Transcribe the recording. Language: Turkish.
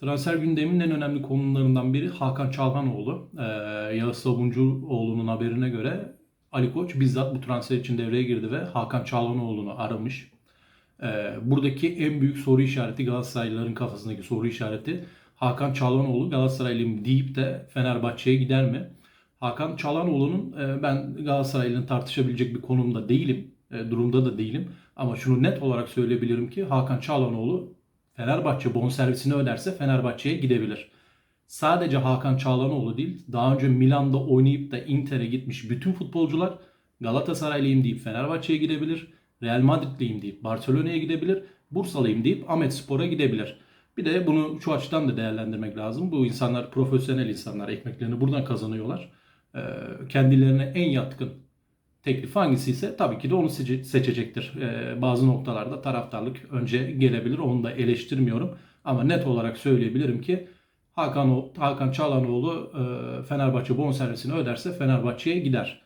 Transfer gündeminin en önemli konularından biri Hakan Çalhanoğlu. Ee, Yağız Sabuncuoğlu'nun haberine göre Ali Koç bizzat bu transfer için devreye girdi ve Hakan Çalhanoğlu'nu aramış. Ee, buradaki en büyük soru işareti Galatasaraylıların kafasındaki soru işareti Hakan Çalhanoğlu Galatasaraylıyım deyip de Fenerbahçe'ye gider mi? Hakan Çalhanoğlu'nun e, ben Galatasaraylı'nın tartışabilecek bir konumda değilim, e, durumda da değilim. Ama şunu net olarak söyleyebilirim ki Hakan Çalhanoğlu Fenerbahçe bonservisini öderse Fenerbahçe'ye gidebilir. Sadece Hakan Çalhanoğlu değil, daha önce Milan'da oynayıp da Inter'e gitmiş bütün futbolcular Galatasaraylıyım deyip Fenerbahçe'ye gidebilir. Real Madridliyim deyip Barcelona'ya gidebilir. Bursalıyım deyip Ahmet Spor'a gidebilir. Bir de bunu şu açıdan da değerlendirmek lazım. Bu insanlar profesyonel insanlar. Ekmeklerini buradan kazanıyorlar. Ee, kendilerine en yatkın teklif hangisi ise tabii ki de onu seçe- seçecektir. Ee, bazı noktalarda taraftarlık önce gelebilir. Onu da eleştirmiyorum. Ama net olarak söyleyebilirim ki Hakan, Hakan Çalhanoğlu e, Fenerbahçe bonservisini öderse Fenerbahçe'ye gider.